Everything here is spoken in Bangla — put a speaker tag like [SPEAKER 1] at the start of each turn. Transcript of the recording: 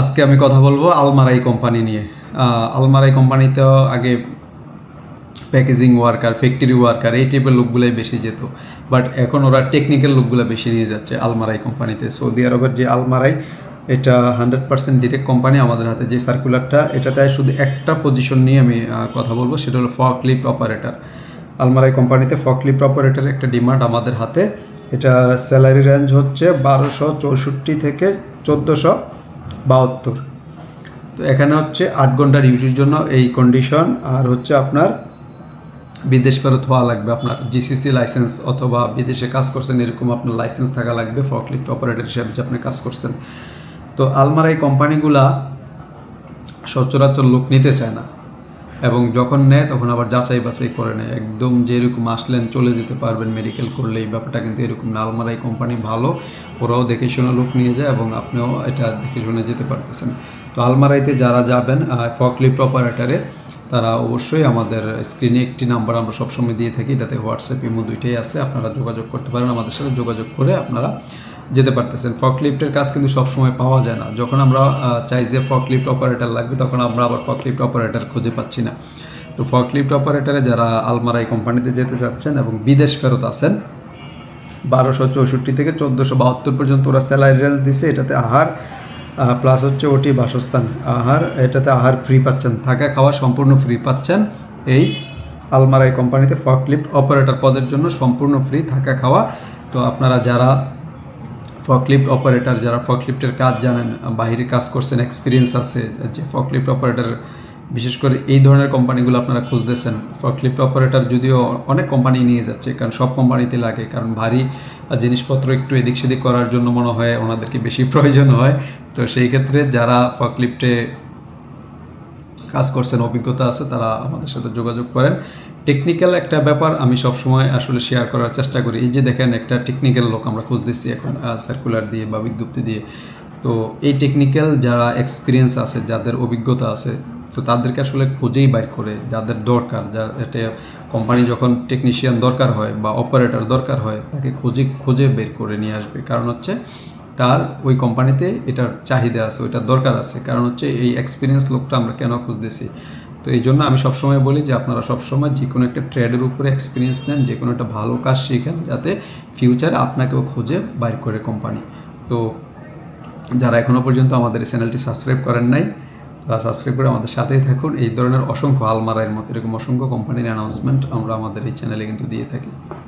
[SPEAKER 1] আজকে আমি কথা বলব আলমারাই কোম্পানি নিয়ে। আলমারাই কোম্পানিতে আগে প্যাকেজিং ওয়ার্কার ফ্যাক্টরি ওয়ার্কার এই টাইপের লোকগুলোই বেশি যেত। বাট এখন ওরা টেকনিক্যাল লোকগুলো বেশি নিয়ে যাচ্ছে আলমারাই কোম্পানিতে। সৌদি আরবের যে আলমারাই, এটা হান্ড্রেড পার্সেন্ট ডিরেক্ট কোম্পানি আমাদের হাতে। যে সার্কুলারটা এটাতে শুধু একটা পজিশন নিয়ে আমি কথা বলব, সেটা হলো ফকলিফ্ট অপারেটর আলমারাই কোম্পানিতে ফকলিফ্ট অপারেটর একটা ডিমান্ড আমাদের হাতে। এটার স্যালারি রেঞ্জ হচ্ছে বারোশো চৌষট্টি থেকে চোদ্দোশো বাহাত্তর। তো এখানে হচ্ছে আট ঘণ্টা ডিউটির জন্য এই কন্ডিশন আর হচ্ছে আপনার বিদেশ ফেরত হওয়া লাগবে, আপনার জিসিসি লাইসেন্স অথবা বিদেশে কাজ করছেন, এরকম আপনার লাইসেন্স থাকা লাগবে ফকলিফ্ট অপারেটর হিসাবে যে আপনি কাজ করছেন। তো আলমার এই কোম্পানিগুলা সচরাচর লোক নিতে চায় না। এবং যখন নেয়, তখন আবার যাচাই বাছাই করে নেয়। একদম যেরকম আসলেন, চলে যেতে পারবেন মেডিকেল করলে, এই ব্যাপারটা কিন্তু এরকম না। আলমারাই কোম্পানি ভালো, ওরাও দেখে শুনে লোক নিয়ে যায় এবং আপনিও এটা দেখে শুনে যেতে পারতেছেন। তো আলমারাইতে যারা যাবেন ফকলিফ্ট অপারেটারে তারা অবশ্যই আমাদের স্ক্রিনে একটি নাম্বার আমরা সবসময় দিয়ে থাকি। এটাতে হোয়াটসঅ্যাপ ইমো দুইটাই আছে। আপনারা যোগাযোগ করতে পারেন। আমাদের সাথে যোগাযোগ করে আপনারা যেতে পারতেছেন। ফকলিফ্টের কাজ কিন্তু সবসময় পাওয়া যায় না। যখন আমরা চাই যে ফকলিফ্ট অপারেটর লাগবে, তখন আমরা আবার ফকলিফ্ট অপারেটর খুঁজে পাচ্ছি না। তো ফকলিফ্ট অপারেটরে যারা আলমারাই কোম্পানিতে যেতে চাচ্ছেন এবং বিদেশ ফেরত আছেন, বারোশো চৌষট্টি থেকে চোদ্দোশো বাহাত্তর পর্যন্ত ওরা স্যালারি রেঞ্জ দিছে, এটাতে আহার প্লাস হচ্ছে ওটি বাসস্থান আহার, এটাতে আহার ফ্রি পাচ্ছেন। থাকা খাওয়া সম্পূর্ণ ফ্রি পাচ্ছেন। এই আলমারাই কোম্পানিতে ফকলিফ্ট অপারেটর পদের জন্য সম্পূর্ণ ফ্রি থাকা খাওয়া। তো আপনারা যারা ফকলিফ্ট অপারেটর যারা ফকলিফ্টের কাজ জানেন, বাহিরে কাজ করছেন এক্সপিরিয়েন্স আছে, যে ফকলিফ্ট অপারেটর বিশেষ করে এই ধরনের কোম্পানিগুলো আপনারা খুঁজতেছেন। ফকলিফ্ট অপারেটর যদিও অনেক কোম্পানি নিয়ে যাচ্ছে, কারণ সব কোম্পানিতে লাগে, কারণ ভারী জিনিসপত্র একটু এদিক সেদিক করার জন্য মনে হয় ওনাদেরকে বেশি প্রয়োজন হয়। তো সেই ক্ষেত্রে যারা ফকলিফ্টে কাজ করছেন, অভিজ্ঞতা আছে, তারা আমাদের সাথে যোগাযোগ করেন। টেকনিক্যাল একটা ব্যাপার আমি সবসময় আসলে শেয়ার করার চেষ্টা করি। এই যে দেখেন, একটা টেকনিক্যাল লোক আমরা খুঁজতেছি এখন সার্কুলার দিয়ে বা বিজ্ঞপ্তি দিয়ে। তো এই টেকনিক্যাল যারা এক্সপিরিয়েন্স আছে, যাদের অভিজ্ঞতা আছে, তো তাদেরকে আসলে খুঁজেই বাইর করে, যাদের দরকার, যা এটা কোম্পানি যখন টেকনিশিয়ান দরকার হয় বা অপারেটর দরকার হয়, তাকে খুঁজে খুঁজে বের করে নিয়ে আসবে। কারণ হচ্ছে তার ওই কোম্পানিতে এটার চাহিদা আছে, ওইটার দরকার আছে। কারণ হচ্ছে এই এক্সপিরিয়েন্স লোকটা আমরা কেন খুঁজতেছি? তো এই জন্য আমি সবসময় বলি যে আপনারা সবসময় যে কোনো একটা ট্রেডের উপরে এক্সপিরিয়েন্স নেন যে কোনো একটা ভালো কাজ শিখেন যাতে ফিউচারে আপনাকেও খুঁজে বাইর করে কোম্পানি। তো যারা এখনও পর্যন্ত আমাদের এই চ্যানেলটি সাবস্ক্রাইব করেন নাই, তারা সাবস্ক্রাইব করে আমাদের সাথেই থাকুন। এই ধরনের অসংখ্য আলমারাইয়ের মতো, এরকম অসংখ্য কোম্পানির অ্যানাউন্সমেন্ট আমরা আমাদের এই চ্যানেলে কিন্তু দিয়ে থাকি।